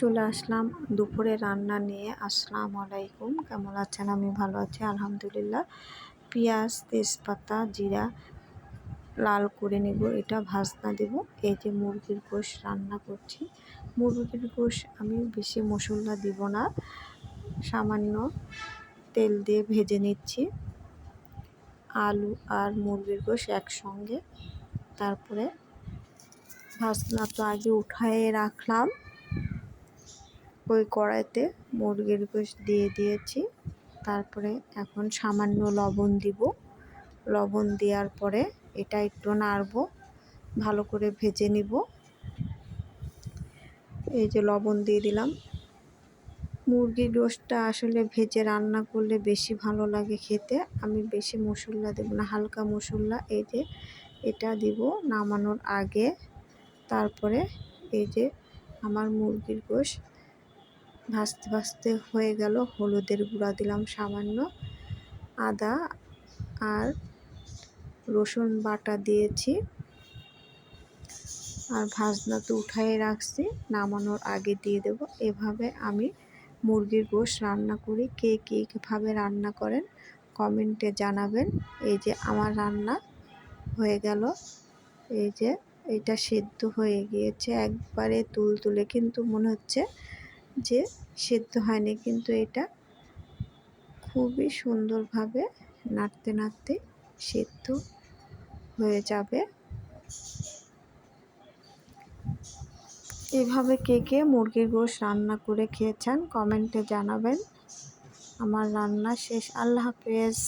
চলে আসলাম। দুপুরে রান্না নিয়ে আসসালামু আলাইকুম। কেমন আছেন? আমি ভালো আছি, আলহামদুলিল্লাহ। পেঁয়াজ, তেজপাতা, জিরা লাল করে নেব, এটা ভাজনা দেব। এই যে মুরগির গোশ রান্না করছি। মুরগির গোশ আমি বেশি মশলা দিব না, সামান্য তেল দিয়ে ভেজে নিচ্ছি। আলু আর মুরগির গোশ একসঙ্গে। তারপরে ভাজনা তো আগে উঠায়ে রাখলাম। ওই কড়াইতে মুরগির গোশ দিয়ে দিয়েছি। তারপরে এখন সামান্য লবণ দিব। লবণ দেওয়ার পরে এটা একটু নাড়ব, ভালো করে ভেজে নিব। এই যে লবণ দিয়ে দিলাম। মুরগির গোশটা আসলে ভেজে রান্না করলে বেশি ভালো লাগে খেতে। আমি বেশি মশলা দেব না, হালকা মশলা। এই যে এটা দিব নামানোর আগে। তারপরে এই যে আমার মুরগির গোশ ভাজতে ভাজতে হয়ে গেল। হলুদের গুঁড়া দিলাম সামান্য আদা আর রসুন বাটা দিয়েছি। আর ভাজনা তো উঠাই রাখছি, নামানোর আগে দিয়ে দেব। এভাবে আমি মুরগির গোশ রান্না করি। কে কীভাবে রান্না করেন কমেন্টে জানাবেন। এই যে আমার রান্না হয়ে গেল। এই যে এটা সেদ্ধ হয়ে গিয়েছে। একবারে তুল তুলে কিন্তু মনে হচ্ছে যে সেদ্ধ হয়নি কিন্তু এটা খুবই সুন্দরভাবে নাড়তে নাড়তে সেদ্ধ হয়ে যাবে। এভাবে কে কে মুরগির গোশ রান্না করে খেয়েছেন কমেন্টে জানাবেন। আমার রান্না শেষ। আল্লাহ হাফেজ।